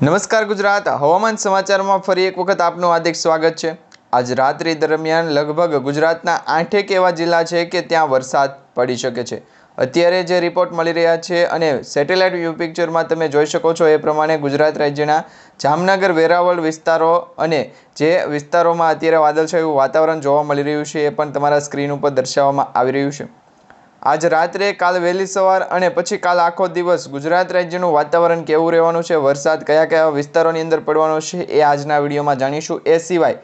નમસ્કાર ગુજરાત. હવામાન સમાચારમાં ફરી એક વખત આપનું હાર્દિક સ્વાગત છે. આજ રાત્રિ દરમિયાન લગભગ ગુજરાતના આઠેક એવા જિલ્લા છે કે ત્યાં વરસાદ પડી શકે છે. અત્યારે જે રિપોર્ટ મળી રહ્યા છે અને સેટેલાઇટ વ્યૂ પિક્ચરમાં તમે જોઈ શકો છો એ પ્રમાણે ગુજરાત રાજ્યના જામનગર, વેરાવળ વિસ્તારો અને જે વિસ્તારોમાં અત્યારે વાદળછાયું વાતાવરણ જોવા મળી રહ્યું છે એ પણ તમારા સ્ક્રીન ઉપર દર્શાવવામાં આવી રહ્યું છે. આજ રાત્રે કાલ વહેલી સવાર અને પછી કાલ આખો દિવસ ગુજરાત રાજ્યનું વાતાવરણ કેવું રહેવાનું છે? વરસાદ કયા કયા વિસ્તારોની અંદર પડવાનો છે એ આજના વિડીયોમાં જાણીશું. એ સિવાય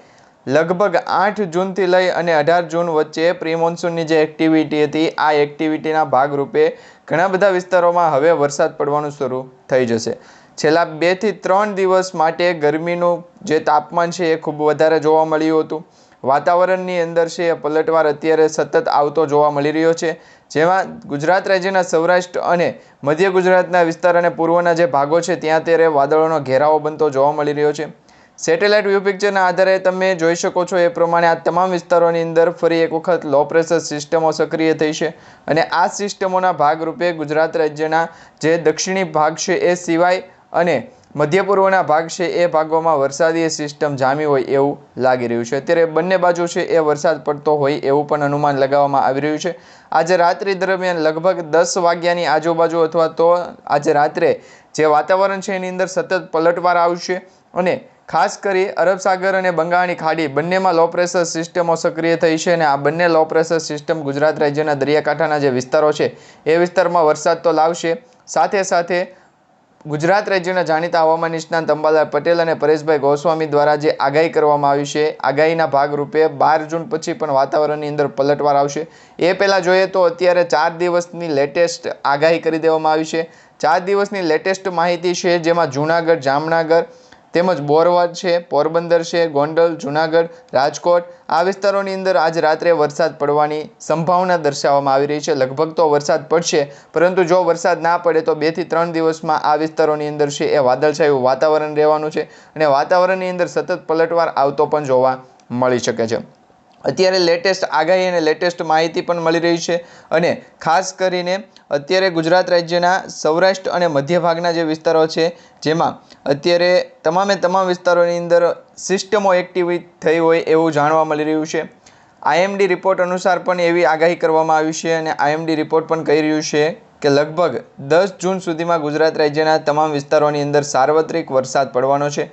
લગભગ આઠ જૂનથી લઈ અને અઢાર જૂન વચ્ચે પ્રી મોન્સૂનની જે એક્ટિવિટી હતી, આ એક્ટિવિટીના ભાગરૂપે ઘણા બધા વિસ્તારોમાં હવે વરસાદ પડવાનું શરૂ થઈ જશે. છેલ્લા બેથી ત્રણ દિવસ માટે ગરમીનું જે તાપમાન છે એ ખૂબ વધારે જોવા મળ્યું હતું. વાતાવરણની અંદર છે, એ પલટવાર અત્યારે સતત આવતો જોવા મળી રહ્યો છે. જેમાં ગુજરાત રાજ્યના સૌરાષ્ટ્ર અને મધ્ય ગુજરાતના વિસ્તાર અને પૂર્વના જે ભાગો છે, ત્યાં અત્યારે વાદળોનો ઘેરાવો બનતો જોવા મળી રહ્યો છે. સેટેલાઇટ વ્યૂ પિક્ચરના આધારે તમે જોઈ શકો છો, એ પ્રમાણે આ તમામ વિસ્તારોની અંદર ફરી એક વખત લો પ્રેશર સિસ્ટમો સક્રિય થઈ છે અને આ સિસ્ટમોના ભાગરૂપે ગુજરાત રાજ્યના જે દક્ષિણી ભાગ છે, એ સિવાય અને મધ્ય પૂર્વના ભાગ છે, એ ભાગોમાં વરસાદી સિસ્ટમ જામી હોય એવું લાગી રહ્યું છે. અત્યારે બંને બાજુ છે, એ વરસાદ પડતો હોય એવું પણ અનુમાન લગાવવામાં આવી રહ્યું છે. આજે રાત્રિ દરમિયાન લગભગ દસ વાગ્યાની આજુબાજુ અથવા તો આજે રાત્રે જે વાતાવરણ છે, એની અંદર સતત પલટવાર આવશે અને ખાસ કરી અરબ સાગર અને બંગાળની ખાડી બંનેમાં લો પ્રેશર સિસ્ટમો સક્રિય થઈ છે અને આ બંને લો પ્રેશર સિસ્ટમ ગુજરાત રાજ્યના દરિયાકાંઠાના જે વિસ્તારો છે, એ વિસ્તારમાં વરસાદ તો લાવશે. સાથે સાથે ગુજરાત રાજ્યના જાણીતા હવામાન નિષ્ણાંત અંબાલાલ પટેલ અને પરેશભાઈ ગોસ્વામી દ્વારા જે આગાહી કરવામાં આવી છે, આગાહીના ભાગરૂપે બાર જૂન પછી પણ વાતાવરણની અંદર પલટવાર આવશે. એ પહેલાં જોઈએ તો અત્યારે ચાર દિવસની લેટેસ્ટ આગાહી કરી દેવામાં આવી છે. ચાર દિવસની લેટેસ્ટ માહિતી છે જેમાં જૂનાગઢ, જામનગર તેમજ બોરવાડ છે, પોરબંદર છે, ગોંડલ, જૂનાગઢ, રાજકોટ આ વિસ્તારોની અંદર આજ રાત્રે વરસાદ પડવાની સંભાવના દર્શાવવામાં આવી રહી છે. લગભગ તો વરસાદ પડશે, પરંતુ જો વરસાદ ના પડે તો બેથી ત્રણ દિવસમાં આ વિસ્તારોની અંદર છે એ વાદળછાયું વાતાવરણ રહેવાનું છે અને વાતાવરણની અંદર સતત પલટવાર આવતો પણ જોવા મળી શકે છે. અત્યારે લેટેસ્ટ આગાહી અને લેટેસ્ટ માહિતી પણ મળી રહી છે અને ખાસ કરીને અત્યારે ગુજરાત રાજ્યના સૌરાષ્ટ્ર અને મધ્ય ભાગના જે વિસ્તારો છે, જેમાં અત્યારે તમામે તમામ વિસ્તારોની અંદર સિસ્ટમો એક્ટિવ થઈ હોય એવું જાણવા મળી રહ્યું છે. આઈએમડી રિપોર્ટ અનુસાર પણ એવી આગાહી કરવામાં આવી છે અને આઈએમડી રિપોર્ટ પણ કહી રહ્યું છે કે લગભગ દસ જૂન સુધીમાં ગુજરાત રાજ્યના તમામ વિસ્તારોની અંદર સાર્વત્રિક વરસાદ પડવાનો છે.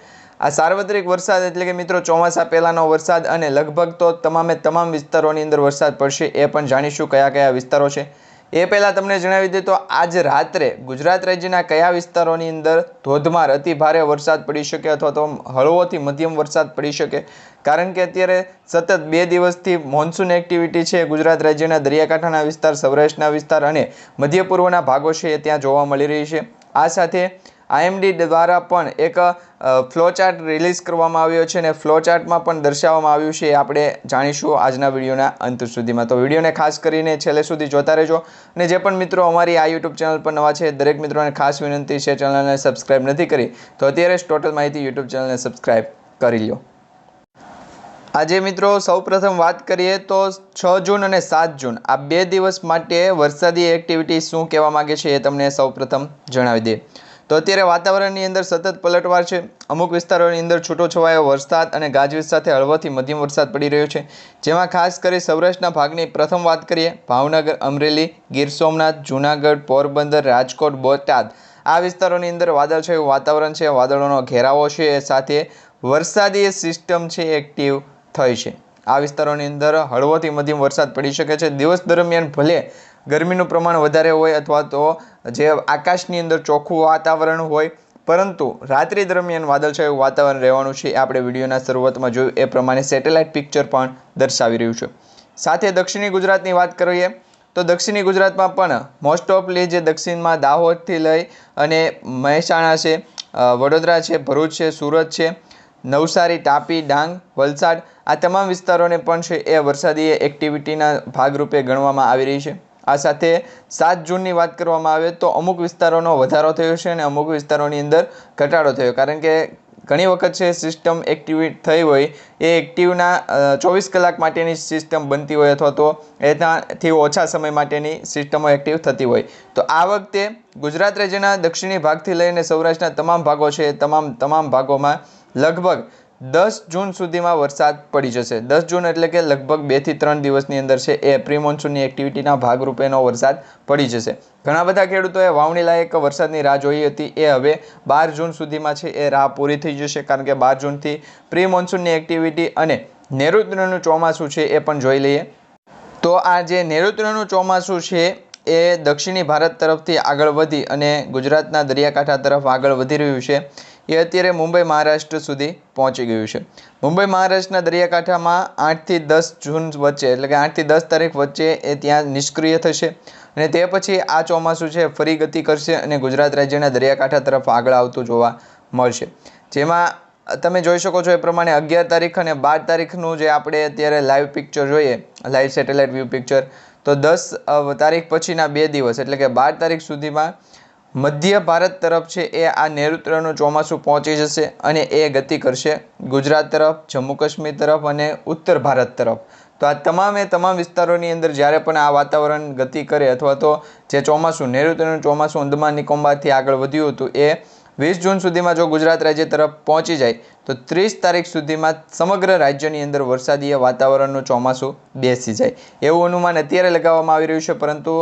આ સાર્વત્રિક વરસાદ એટલે કે મિત્રો ચોમાસા પહેલાંનો વરસાદ અને લગભગ તો તમામે તમામ વિસ્તારોની અંદર વરસાદ પડશે એ પણ જાણીશું કયા કયા વિસ્તારો છે. એ પહેલાં તમને જણાવી દઈએ તો આજ રાત્રે ગુજરાત રાજ્યના કયા વિસ્તારોની અંદર ધોધમાર અતિ ભારે વરસાદ પડી શકે અથવા તો હળવોથી મધ્યમ વરસાદ પડી શકે. કારણ કે અત્યારે સતત બે દિવસથી મોન્સૂન એક્ટિવિટી છે. ગુજરાત રાજ્યના દરિયાકાંઠાના વિસ્તાર, સૌરાષ્ટ્રના વિસ્તાર અને મધ્ય પૂર્વના ભાગો છે એ ત્યાં જોવા મળી રહી છે. આ સાથે આઈએમડી દ્વારા પણ એક ફ્લોચાર્ટ રિલીઝ કરવામાં આવ્યો છે અને ફ્લોચાર્ટમાં પણ દર્શાવવામાં આવ્યું છે એ આપણે જાણીશું આજના વિડીયોના અંત સુધીમાં. તો વિડીયોને ખાસ કરીને છેલ્લે સુધી જોતા રહેજો અને જે પણ મિત્રો અમારી આ યુટ્યુબ ચેનલ પર નવા છે, દરેક મિત્રોને ખાસ વિનંતી છે ચેનલને સબસ્ક્રાઈબ નથી કરી, તો અત્યારે જ ટોટલ માહિતી યુટ્યુબ ચેનલને સબસ્ક્રાઈબ કરી લો આજે મિત્રો સૌપ્રથમ વાત કરીએ તો છ જૂન અને સાત જૂન, આ બે દિવસ માટે વરસાદી એક્ટિવિટી શું કહેવા માગે છે એ તમને સૌપ્રથમ જણાવી દઈએ તો અત્યારે વાતાવરણની અંદર સતત પલટવાર છે. અમુક વિસ્તારોની અંદર છૂટોછવાયો વરસાદ અને ગાજવીજ સાથે હળવોથી મધ્યમ વરસાદ પડી રહ્યો છે. જેમાં ખાસ કરી સૌરાષ્ટ્રના ભાગની પ્રથમ વાત કરીએ, ભાવનગર, અમરેલી, ગીર સોમનાથ, જૂનાગઢ, પોરબંદર, રાજકોટ, બોટાદ. આ વિસ્તારોની અંદર વાદળછાયું વાતાવરણ છે, વાદળોનો ઘેરાવો છે, એ સાથે વરસાદી સિસ્ટમ છે, એક્ટિવ થઈ છે. આ વિસ્તારોની અંદર હળવોથી મધ્યમ વરસાદ પડી શકે છે. દિવસ દરમિયાન ભલે ગરમીનું પ્રમાણ વધારે હોય અથવા તો જે આકાશની અંદર ચોખ્ખું વાતાવરણ હોય, પરંતુ રાત્રિ દરમિયાન વાદળછાયું વાતાવરણ રહેવાનું છે આપણે વિડીયોના શરૂઆતમાં જોયું. એ પ્રમાણે સેટેલાઇટ પિક્ચર પણ દર્શાવી રહ્યું છે. સાથે દક્ષિણી ગુજરાતની વાત કરીએ, તો દક્ષિણી ગુજરાતમાં પણ મોસ્ટ ઓફલી જે દક્ષિણમાં દાહોદથી લઈ અને મહેસાણા છે વડોદરા છે, ભરૂચ છે, સુરત છે, નવસારી, તાપી, ડાંગ, વલસાડ આ તમામ વિસ્તારોને પણ છે એ વરસાદી એક્ટિવિટીના ભાગરૂપે ગણવામાં આવી રહી છે. આ સાથે સાત જૂનની વાત કરવામાં આવે તો અમુક વિસ્તારોનો વધારો થયો છે અને અમુક વિસ્તારોની અંદર ઘટાડો થયો. કારણ કે ઘણી વખત છે સિસ્ટમ એક્ટિવેટ થઈ હોય, એ એક્ટિવના ચોવીસ કલાક માટેની સિસ્ટમ બનતી હોય અથવા તો એનાથી ઓછા સમય માટેની સિસ્ટમો એક્ટિવ થતી હોય. તો આ વખતે ગુજરાત રાજ્યના દક્ષિણી ભાગથી લઈને સૌરાષ્ટ્રના તમામ ભાગો છે તમામ તમામ ભાગોમાં લગભગ દસ જૂન સુધીમાં વરસાદ પડી જશે. દસ જૂન એટલે કે લગભગ બેથી ત્રણ દિવસની અંદર છે એ પ્રી મોન્સૂનની એક્ટિવિટીના ભાગરૂપેનો વરસાદ પડી જશે. ઘણા બધા ખેડૂતોએ વાવણી લાયક વરસાદની રાહ જોઈ હતી. એ હવે બાર જૂન સુધીમાં છે. એ રાહ પૂરી થઈ જશે કારણ કે બાર જૂનથી પ્રી મોન્સૂનની એક્ટિવિટી અને નેઋત્યનું ચોમાસું છે એ પણ જોઈ લઈએ. તો આ જે નૈઋત્યનું ચોમાસું છે એ દક્ષિણી ભારત તરફથી આગળ વધી અને ગુજરાતના દરિયાકાંઠા તરફ આગળ વધી રહ્યું છે. એ અત્યારે મુંબઈ મહારાષ્ટ્ર સુધી પહોંચી ગયું છે. મુંબઈ મહારાષ્ટ્રના દરિયાકાંઠામાં આઠથી દસ જૂન વચ્ચે, એટલે કે આઠથી દસ તારીખ વચ્ચે એ ત્યાં નિષ્ક્રિય થશે. અને તે પછી આ ચોમાસું છે ફરી ગતિ કરશે અને ગુજરાત રાજ્યના દરિયાકાંઠા તરફ આગળ આવતું જોવા મળશે. જેમાં તમે જોઈ શકો છો એ પ્રમાણે અગિયાર તારીખ અને બાર તારીખનું જે આપણે અત્યારે લાઈવ પિક્ચર જોઈએ લાઈવ સેટેલાઇટ વ્યૂ પિક્ચર તો દસ તારીખ પછીના બે દિવસ, એટલે કે બાર તારીખ સુધીમાં મધ્ય ભારત તરફ છે એ આ નૈઋત્યનું ચોમાસું પહોંચી જશે અને એ ગતિ કરશે ગુજરાત તરફ, જમ્મુ કાશ્મીર તરફ અને ઉત્તર ભારત તરફ. તો આ તમામે તમામ વિસ્તારોની અંદર જ્યારે પણ આ વાતાવરણ ગતિ કરે અથવા તો જે ચોમાસું નૈઋત્યનું ચોમાસું અંદમાન નિકોબારથી આગળ વધ્યું હતું એ વીસ જૂન સુધીમાં જો ગુજરાત રાજ્ય તરફ પહોંચી જાય તો ત્રીસ તારીખ સુધીમાં સમગ્ર રાજ્યની અંદર વરસાદીય વાતાવરણનું ચોમાસું બેસી જાય. એવું અનુમાન અત્યારે લગાવવામાં આવી રહ્યું છે, પરંતુ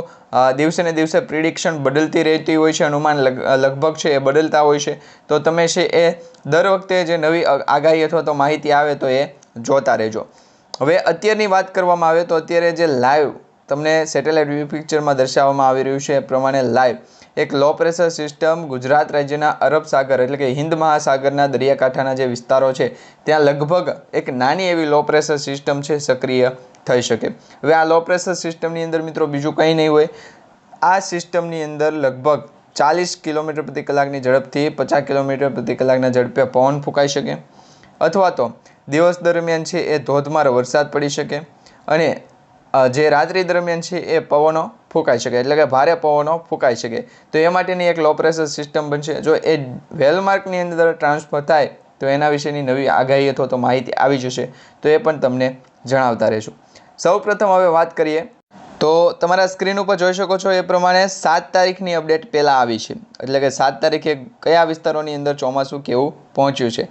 દિવસે ને દિવસે પ્રિડિક્શન બદલતી રહેતી હોય છે, અનુમાન લગભગ છે, એ બદલતા હોય છે. તો તમે છે, એ દર વખતે જે નવી આગાહી અથવા તો માહિતી આવે તો એ જોતા રહેજો. હવે અત્યારની વાત કરવામાં આવે તો અત્યારે જે લાઈવ તમને સેટેલાઇટ વ્યૂ પિક્ચરમાં દર્શાવવામાં આવી રહ્યું છે. એ પ્રમાણે લાઈવ એક લો પ્રેશર સિસ્ટમ ગુજરાત રાજ્યના અરબ સાગર એટલે કે હિન્દ મહાસાગરના દરિયાકાંઠાના જે વિસ્તારો છે, ત્યાં લગભગ એક નાની એવી લો પ્રેશર સિસ્ટમ છે, સક્રિય થઈ શકે. હવે આ લો પ્રેશર સિસ્ટમની અંદર મિત્રો બીજું કંઈ નહીં હોય. આ સિસ્ટમની અંદર લગભગ ચાલીસ કિલોમીટર પ્રતિ કલાકની ઝડપથી પચાસ કિલોમીટર પ્રતિ કલાકના ઝડપે પવન ફૂંકાઈ શકે. અથવા તો દિવસ દરમિયાન છે એ ધોધમાર વરસાદ પડી શકે અને જે રાત્રિ દરમિયાન છે એ પવનો ફૂંકાઈ શકે, એટલે કે ભારે પવનો ફૂંકાઈ શકે. તો એ માટેની એક લો પ્રેશર સિસ્ટમ બનશે. જો એ વેલમાર્કની અંદર ટ્રાન્સફર થાય, તો એના વિશેની નવી આગાહી અથવા તો માહિતી આવી જશે. તો એ પણ તમને જણાવતા રહીશું. સૌ પ્રથમ હવે વાત કરીએ. તો તમારા સ્ક્રીન ઉપર જોઈ શકો છો એ પ્રમાણે સાત તારીખની અપડેટ પહેલાં આવી છે. એટલે કે સાત તારીખે કયા વિસ્તારોની અંદર ચોમાસું કેવું પહોંચ્યું છે?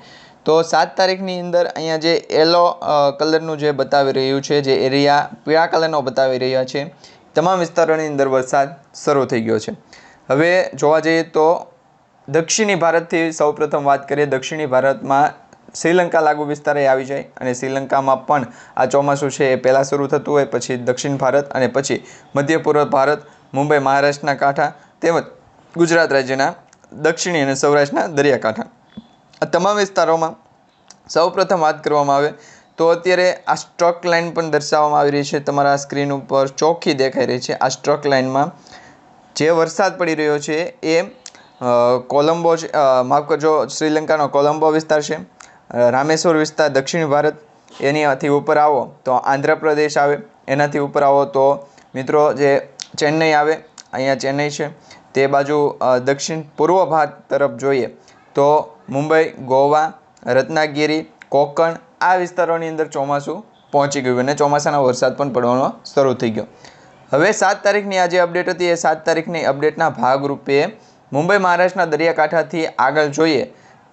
તો સાત તારીખની અંદર અહીંયા જે યલો કલરનું જે બતાવી રહ્યું છે, જે એરિયા પીળા કલરનો બતાવી રહ્યા છે, તમામ વિસ્તારોની અંદર વરસાદ શરૂ થઈ ગયો છે. હવે જોવા જઈએ તો દક્ષિણી ભારતથી સૌપ્રથમ વાત કરીએ, દક્ષિણી ભારતમાં શ્રીલંકા લાગુ વિસ્તારે આવી જાય અને શ્રીલંકામાં પણ આ ચોમાસું છે એ પહેલાં શરૂ થતું હોય, પછી દક્ષિણ ભારત અને પછી મધ્ય પૂર્વ ભારત, મુંબઈ, મહારાષ્ટ્રના કાંઠા તેમજ ગુજરાત રાજ્યના દક્ષિણી અને સૌરાષ્ટ્રના દરિયાકાંઠા. આ તમામ વિસ્તારોમાં સૌપ્રથમ વાત કરવામાં આવે તો અત્યારે આ સ્ટ્રોક લાઇન પણ દર્શાવવામાં આવી રહી છે. તમારા સ્ક્રીન ઉપર ચોખ્ખી દેખાઈ રહી છે. આ સ્ટ્રોક લાઇનમાં જે વરસાદ પડી રહ્યો છે એ કોલંબો માફ કરજો, શ્રીલંકાનો કોલંબો વિસ્તાર છે રામેશ્વર વિસ્તાર, દક્ષિણ ભારત એનાથી ઉપર આવો તો આંધ્રપ્રદેશ આવે. એનાથી ઉપર આવો તો મિત્રો જે ચેન્નઈ આવે, અહીંયા ચેન્નઈ છે, તે બાજુ દક્ષિણ પૂર્વ ભારત તરફ જોઈએ તો મુંબઈ, ગોવા, રત્નાગીરી, કોકણ આ વિસ્તારોની અંદર ચોમાસું પહોંચી ગયું અને ચોમાસાનો વરસાદ પણ પડવાનો શરૂ થઈ ગયો. હવે સાત તારીખની આ જે અપડેટ હતી. એ સાત તારીખની અપડેટના ભાગરૂપે મુંબઈ મહારાષ્ટ્રના દરિયાકાંઠાથી આગળ જોઈએ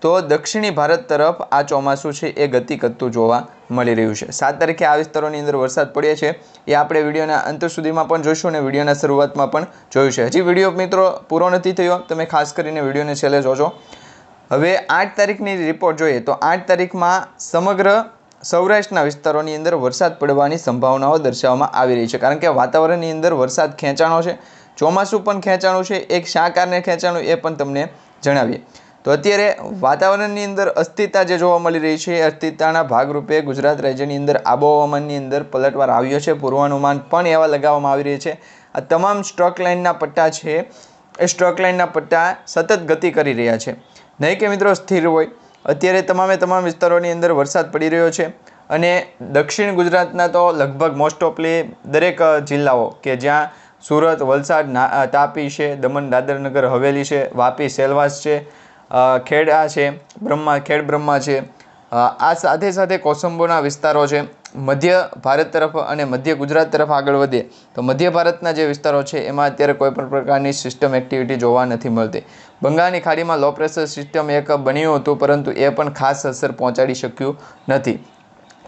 તો દક્ષિણી ભારત તરફ આ ચોમાસું છે એ ગતિ કરતું જોવા મળી રહ્યું છે. સાત તારીખે આ વિસ્તારોની અંદર વરસાદ પડ્યો છે. એ આપણે વિડીયોના અંત સુધીમાં પણ જોઈશું અને વિડીયોના શરૂઆતમાં પણ જોયું છે હજી વીડિયો મિત્રો પૂરો નથી થયો. તમે ખાસ કરીને વિડીયોને છેલ્લે જોજો. હવે આઠ તારીખની રિપોર્ટ જોઈએ તો આઠ તારીખમાં સમગ્ર સૌરાષ્ટ્રના વિસ્તારોની અંદર વરસાદ પડવાની સંભાવનાઓ દર્શાવવામાં આવી રહી છે. કારણ કે વાતાવરણની અંદર વરસાદ ખેંચાણો છે, ચોમાસું પણ ખેંચાણું છે, એક શા કારણે ખેંચાણું એ પણ તમને જણાવીએ. તો અત્યારે વાતાવરણની અંદર અસ્થિરતા જે જોવા મળી રહી છે, એ અસ્થિરતાના ભાગરૂપે ગુજરાત રાજ્યની અંદર આબોહવામાનની અંદર પલટવાર આવ્યો છે. પૂર્વાનુમાન પણ એવા લગાવવામાં આવી રહ્યા છે. આ તમામ સ્ટ્રક લાઇનના પટ્ટા છે, એ સ્ટ્રક લાઇનના પટ્ટા સતત ગતિ કરી રહ્યા છે. નહીં કે મિત્રો સ્થિર હોય. અત્યારે તમામે તમામ વિસ્તારોની અંદર વરસાદ પડી રહ્યો છે અને દક્ષિણ ગુજરાતના તો લગભગ મોસ્ટ ઓફલી દરેક જિલ્લાઓ કે જ્યાં સુરત, વલસાડ તાપી છે, દમણ, દાદરનગર, હવેલી છે, વાપી, સેલવાસ છે ખેડા છે, બ્રહ્મા, ખેડ બ્રહ્મા છે આ સાથે સાથે કોસંબોના વિસ્તારો છે. મધ્ય ભારત તરફ અને મધ્ય ગુજરાત તરફ આગળ વધીએ તો મધ્ય ભારતના જે વિસ્તારો છે એમાં અત્યારે કોઈપણ પ્રકારની સિસ્ટમ એક્ટિવિટી જોવા નથી મળતી. બંગાળની ખાડીમાં લો પ્રેશર સિસ્ટમ એક બન્યું હતું, પરંતુ એ પણ ખાસ અસર પહોંચાડી શક્યું નથી.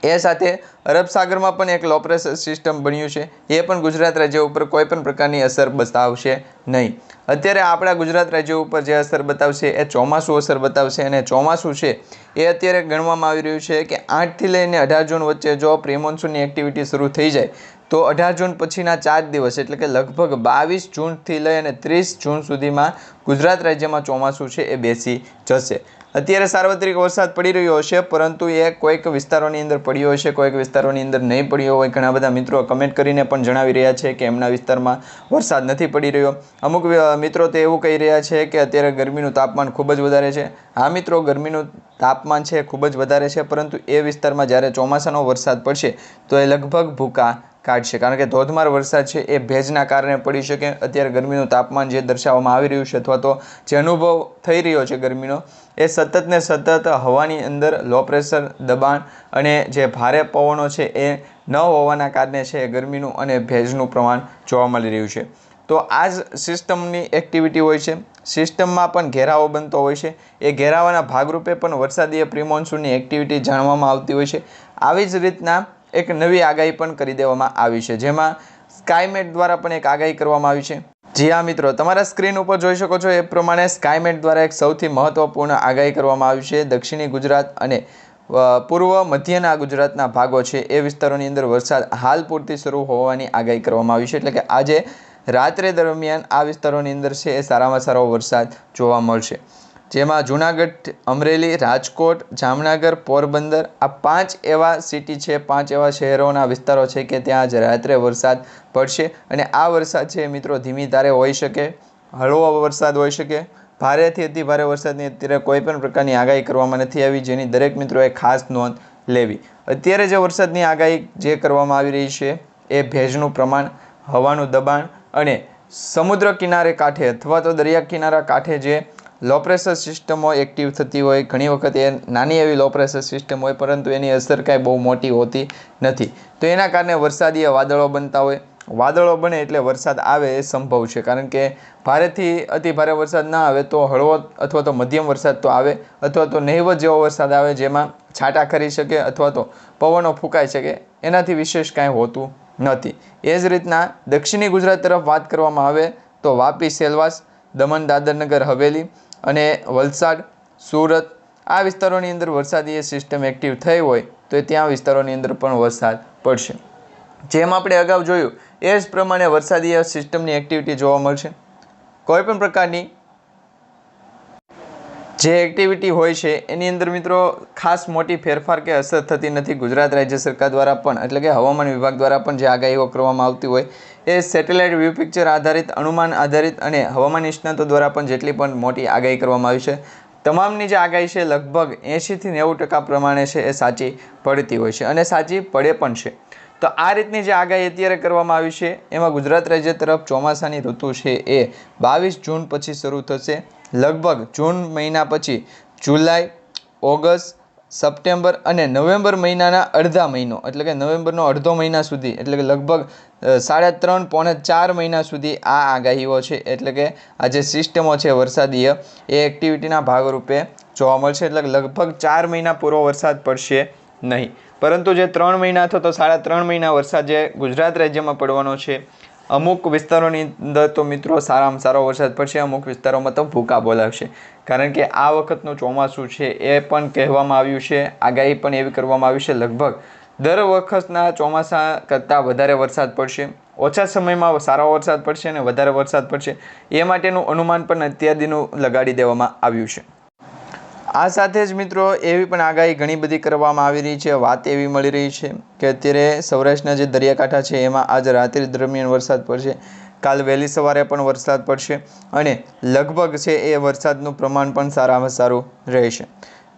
એ સાથે અરબ સાગરમાં પણ એક લો પ્રેશર સિસ્ટમ બન્યું છે. એ પણ ગુજરાત રાજ્ય ઉપર કોઈ પણ પ્રકારની અસર બતાવશે નહીં. અત્યારે આપણા ગુજરાત રાજ્ય ઉપર જે અસર બતાવશે, એ ચોમાસું અસર બતાવશે અને ચોમાસું છે એ અત્યારે ગણવામાં આવી રહ્યું છે કે આઠથી લઈને અઢાર જૂન વચ્ચે જો પ્રિમોન્સૂનની એક્ટિવિટી શરૂ થઈ જાય, તો અઢાર જૂન પછીના ચાર દિવસ એટલે કે લગભગ બાવીસ જૂનથી લઈ અને ત્રીસ જૂન સુધીમાં ગુજરાત રાજ્યમાં ચોમાસું છે એ બેસી જશે. અત્યારે સાર્વત્રિક વરસાદ પડી રહ્યો હશે પરંતુ એ કોઈક વિસ્તારોની અંદર પડ્યો હશે, કોઈક વિસ્તારોની અંદર નહીં પડ્યો હોય. ઘણા બધા મિત્રો કમેન્ટ કરીને પણ જણાવી રહ્યા છે કે એમના વિસ્તારમાં વરસાદ નથી પડી રહ્યો. અમુક મિત્રો તો એવું કહી રહ્યા છે કે અત્યારે ગરમીનું તાપમાન ખૂબ જ વધારે છે. હા મિત્રો, ગરમીનું તાપમાન છે, ખૂબ જ વધારે છે, પરંતુ એ વિસ્તારમાં જ્યારે ચોમાસાનો વરસાદ પડશે, તો એ લગભગ ભૂકા કાઢશે કારણ કે ધોધમાર વરસાદ છે, એ ભેજના કારણે પડી શકે. અત્યારે ગરમીનું તાપમાન જે દર્શાવવામાં આવી રહ્યું છે અથવા તો જે અનુભવ થઈ રહ્યો છે ગરમીનો, એ સતત ને સતત હવાની અંદર લો પ્રેશર દબાણ અને જે ભારે પવનો છે એ ન હોવાના કારણે છે ગરમીનું અને ભેજનું પ્રમાણ જોવા મળી રહ્યું છે. તો આ જ સિસ્ટમની એક્ટિવિટી હોય છે. સિસ્ટમમાં પણ ઘેરાવો બનતો હોય છે. એ ઘેરાવાના ભાગરૂપે પણ વરસાદીય પ્રિમોન્સૂનની એક્ટિવિટી જાણવામાં આવતી હોય છે. આવી જ રીતના એક નવી આગાહી પણ કરી દેવામાં આવી છે. જેમાં સ્કાયમેટ દ્વારા પણ એક આગાહી કરવામાં આવી છે. જી હા, મિત્રો, તમારા સ્ક્રીન ઉપર જોઈ શકો છો એ પ્રમાણે સ્કાયમેટ દ્વારા એક સૌથી મહત્વપૂર્ણ આગાહી કરવામાં આવી છે. દક્ષિણી ગુજરાત અને પૂર્વ મધ્યના ગુજરાતના ભાગો છે. એ વિસ્તારોની અંદર વરસાદ હાલ પૂરતી શરૂ હોવાની આગાહી કરવામાં આવી છે. એટલે કે આજે રાત્રે દરમિયાન આ વિસ્તારોની અંદર છે એ સારામાં સારો વરસાદ જોવા મળશે. જેમાં જૂનાગઢ, અમરેલી, રાજકોટ, જામનગર, પોરબંદર આ પાંચ એવા સિટી છે, પાંચ એવા શહેરોના વિસ્તારો છે કે ત્યાં આજે રાત્રે વરસાદ પડશે. અને આ વરસાદ છે મિત્રો ધીમી ધારે હોઈ શકે, હળવો વરસાદ હોઈ શકે. ભારેથી અતિ ભારે વરસાદની અત્યારે કોઈ પણ પ્રકારની આગાહી કરવામાં નથી આવી જેની દરેક મિત્રોએ ખાસ નોંધ લેવી. અત્યારે જે વરસાદની આગાહી જે કરવામાં આવી રહી છે એ ભેજનું પ્રમાણ, હવાનું દબાણ અને સમુદ્ર કિનારે કાંઠે અથવા તો દરિયા કિનારા કાંઠે જે લો પ્રેશર સિસ્ટમો એક્ટિવ થતી હોય, ઘણી વખત એ નાની એવી લો પ્રેશર સિસ્ટમ હોય, પરંતુ એની અસર કાંઈ બહુ મોટી હોતી નથી. તો એના કારણે વરસાદીય વાદળો બનતા હોય. વાદળો બને એટલે વરસાદ આવે એ સંભવ છે. કારણ કે ભારેથી અતિ ભારે વરસાદ ના આવે તો હળવો અથવા તો મધ્યમ વરસાદ તો આવે અથવા તો નહિવત જેવો વરસાદ આવે જેમાં છાંટા કરી શકે અથવા તો પવનો ફૂંકાઈ શકે. એનાથી વિશેષ કાંઈ હોતું નથી. એ જ રીતના દક્ષિણી ગુજરાત તરફ વાત કરવામાં આવે તો વાપી સેલવાસ, દમણ દાદરનગર હવેલી અને વલસાડ, સુરત, આ વિસ્તારોની અંદર વરસાદી સિસ્ટમ એક્ટિવ થઈ હોય તો ત્યાં વિસ્તારોની અંદર પણ વરસાદ પડશે. જેમ આપણે અગાઉ જોયું, એ જ પ્રમાણે વરસાદીય સિસ્ટમની એક્ટિવિટી જોવા મળશે. કોઈપણ પ્રકારની જે એક્ટિવિટી હોય છે, એની અંદર મિત્રો ખાસ મોટી ફેરફાર કે અસર થતી નથી. ગુજરાત રાજ્ય સરકાર દ્વારા પણ, એટલે કે હવામાન વિભાગ દ્વારા પણ જે આગાહીઓ કરવામાં આવતી હોય, એ સેટેલાઇટ વ્યૂ પિક્ચર આધારિત, અનુમાન આધારિત અને હવામાન નિષ્ણાતો દ્વારા પણ જેટલી પણ મોટી આગાહી કરવામાં આવી છે, તમામની જે આગાહી છે લગભગ એંશીથી નેવું ટકા પ્રમાણે છે એ સાચી પડતી હોય છે અને સાચી પડે પણ છે. તો આ રીતની જે આગાહી અત્યારે કરવામાં આવી છે, એમાં ગુજરાત રાજ્ય તરફ ચોમાસાની ઋતુ છે એ બાવીસ જૂન પછી શરૂ થશે. લગભગ જૂન મહિના પછી જુલાઈ, ઓગસ્ટ, સપ્ટેમ્બર અને નવેમ્બર મહિનાના અડધા મહિનો, એટલે કે નવેમ્બરનો અડધો મહિના સુધી, એટલે કે લગભગ સાડા ત્રણ પોણે ચાર મહિના સુધી આ આગાહીઓ છે. એટલે કે આ જે સિસ્ટમો છે વરસાદીય, એ એક્ટિવિટીના ભાગરૂપે જોવા મળશે. એટલે કે લગભગ ચાર મહિના પૂરો વરસાદ પડશે નહીં. પરંતુ જે ત્રણ મહિના અથવા તો સાડા ત્રણ મહિના વરસાદ જે ગુજરાત રાજ્યમાં પડવાનો છે અમુક વિસ્તારોની અંદર તો મિત્રો સારામાં સારો વરસાદ પડશે, અમુક વિસ્તારોમાં તો ભૂકા બોલાવશે. કારણ કે આ વખતનું ચોમાસું છે એ પણ કહેવામાં આવ્યું છે, આગાહી પણ એવી કરવામાં આવી છે. લગભગ દર વખતના ચોમાસા કરતાં વધારે વરસાદ પડશે. ઓછા સમયમાં સારો વરસાદ પડશે અને વધારે વરસાદ પડશે. એ માટેનું અનુમાન પણ અત્યારદીનું લગાડી દેવામાં આવ્યું છે. આ સાથે જ મિત્રો એવી પણ આગાહી ઘણી બધી કરવામાં આવી રહી છે, વાત એવી મળી રહી છે કે અત્યારે સૌરાષ્ટ્રના જે દરિયાકાંઠા છે, એમાં આજ રાત્રિ દરમિયાન વરસાદ પડશે. કાલ વહેલી સવારે પણ વરસાદ પડશે અને લગભગ છે એ વરસાદનું પ્રમાણ પણ સારામાં સારું રહેશે.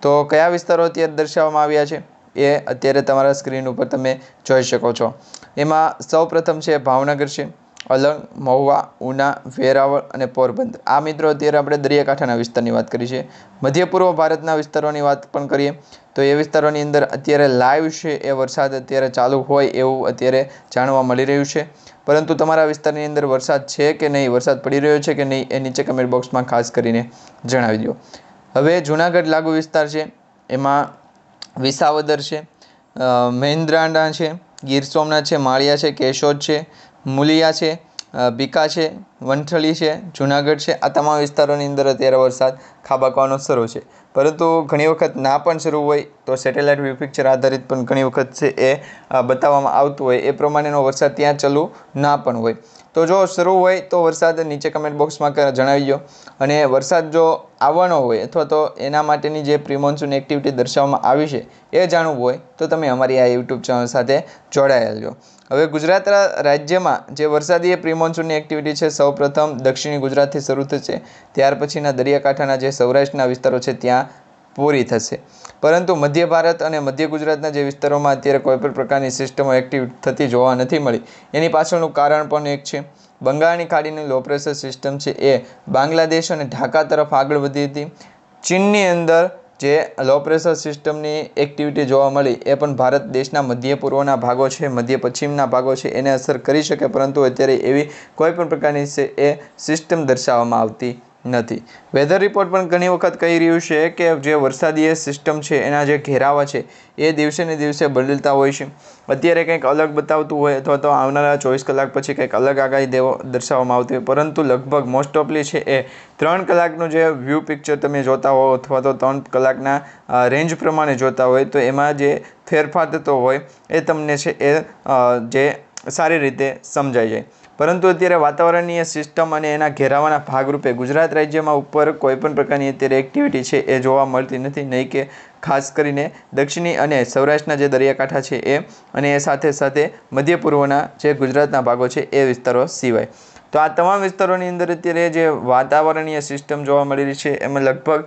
તો કયા વિસ્તારો અત્યારે દર્શાવવામાં આવ્યા છે, એ અત્યારે તમારા સ્ક્રીન ઉપર તમે જોઈ શકો છો. એમાં સૌપ્રથમ છે ભાવનગર છે. અલંગ મહુવા, ઉના, વેરાવળ અને પોરબંદર. આ મિત્રો અત્યારે આપણે દરિયાકાંઠાના વિસ્તારની વાત કરી છે. મધ્ય પૂર્વ ભારતના વિસ્તારોની વાત પણ કરીએ તો એ વિસ્તારોની અંદર અત્યારે લાઈવ છે એ વરસાદ અત્યારે ચાલુ હોય એવું અત્યારે જાણવા મળી રહ્યું છે. પરંતુ તમારા વિસ્તારની અંદર વરસાદ છે કે નહીં, વરસાદ પડી રહ્યો છે કે નહીં એ નીચે કમેન્ટ બોક્સમાં ખાસ કરીને જણાવી દો હવે જૂનાગઢ લાગુ વિસ્તાર છે, એમાં વિસાવદર છે મહેન્દ્રાંડા છે, ગીર સોમનાથ છે, માળિયા છે, કેશોદ છે મુલિયા છે બીકા છે વંથલી છે, જુનાગઢ છે, આ તમામ વિસ્તારોની અંદર અત્યારે વરસાદ ખાબકવાનો શરૂ છે. પરંતુ ઘણી વખત ના પણ શરૂ હોય તો સેટેલાઇટ વ્યૂ પિક્ચર આધારિત પણ ઘણી વખત છે એ બતાવવામાં આવતું હોય. એ પ્રમાણેનો વરસાદ ત્યાં ચાલુ ના પણ હોય. તો જો શરૂ હોય તો વરસાદ નીચે કમેન્ટ બોક્સમાં જણાવી દો અને વરસાદ જો આવવાનો હોય અથવા તો એના માટેની જે પ્રિમોન્સૂન એક્ટિવિટી દર્શાવવામાં આવી છે એ જાણવું હોય તો તમે અમારી આ યુટ્યુબ ચેનલ સાથે જોડાયેલ છો. હવે ગુજરાત રાજ્યમાં જે વરસાદી પ્રિમોન્સૂનની એક્ટિવિટી છે, સૌપ્રથમ દક્ષિણી ગુજરાતથી શરૂ થશે. ત્યાર પછીના દરિયાકાંઠાના જે સૌરાષ્ટ્રના વિસ્તારો છે, ત્યાં પૂરી થશે. પરંતુ મધ્ય ભારત અને મધ્ય ગુજરાતના જે વિસ્તારોમાં અત્યારે કોઈપણ પ્રકારની સિસ્ટમો એક્ટિવ થતી જોવા નથી મળી. એની પાછળનું કારણ પણ એક છે. બંગાળની ખાડીની લો પ્રેશર સિસ્ટમ છે એ બાંગ્લાદેશ અને ઢાકા તરફ આગળ વધી હતી. ચીનની અંદર જે લો પ્રેશર સિસ્ટમની એક્ટિવિટી જોવા મળી, એ પણ ભારત દેશના મધ્ય પૂર્વના ભાગો છે, મધ્ય પશ્ચિમના ભાગો છે, એને અસર કરી શકે, પરંતુ અત્યારે એવી કોઈ પણ પ્રકારની એ સિસ્ટમ દર્શાવવામાં આવતી નથી. વેધર રિપોર્ટ પણ ઘણી વખત કહી રહ્યું છે કે જે વરસાદી સિસ્ટમ છે, એના જે ઘેરાવા છે, એ દિવસે ને દિવસે બદલતા હોય છે. અત્યારે કંઈક અલગ બતાવતું હોય અથવા તો આવનારા ચોવીસ કલાક પછી કંઈક અલગ આગાહી દેવો, દર્શાવવામાં આવતી હોય. પરંતુ લગભગ મોસ્ટ ઓફલી છે એ ત્રણ કલાકનું જે વ્યૂ પિક્ચર તમે જોતા હો અથવા તો ત્રણ કલાકના રેન્જ પ્રમાણે જોતા હોય, તો એમાં જે ફેરફાર થતો હોય એ તમને છે એ જે સારી રીતે સમજાઈ જાય. પરંતુ અત્યારે વાતાવરણીય સિસ્ટમ અને એના ઘેરાવાના ભાગરૂપે ગુજરાત રાજ્યમાં ઉપર કોઈપણ પ્રકારની અત્યારે એક્ટિવિટી છે એ જોવા મળતી નથી. નહીં કે ખાસ કરીને દક્ષિણી અને સૌરાષ્ટ્રના જે દરિયાકાંઠા છે એ અને એ સાથે સાથે મધ્ય પૂર્વના જે ગુજરાતના ભાગો છે એ વિસ્તારો સિવાય. તો આ તમામ વિસ્તારોની અંદર અત્યારે જે વાતાવરણીય સિસ્ટમ જોવા મળી રહી છે, એમાં લગભગ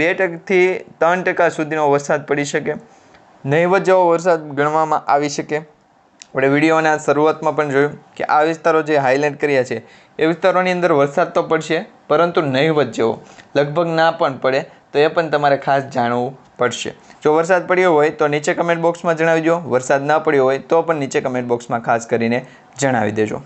બે ટકથી ત્રણ ટકા સુધીનો વરસાદ પડી શકે. નહીવત જેવો વરસાદ ગણવામાં આવી શકે. આપણે વિડીયોના શરૂઆતમાં પણ જોયું કે આ વિસ્તારો જે હાઇલાઇટ કર્યા છે, એ વિસ્તારોની અંદર વરસાદ તો પડશે, પરંતુ નહીવત જેવો. લગભગ ના પણ પડે, તો એ પણ તમારે ખાસ જાણવું પડશે. જો વરસાદ પડ્યો હોય તો નીચે કમેન્ટ બોક્સમાં જણાવી દો વરસાદ ના પડ્યો હોય તો પણ નીચે કમેન્ટ બોક્સમાં ખાસ કરીને જણાવી દેજો.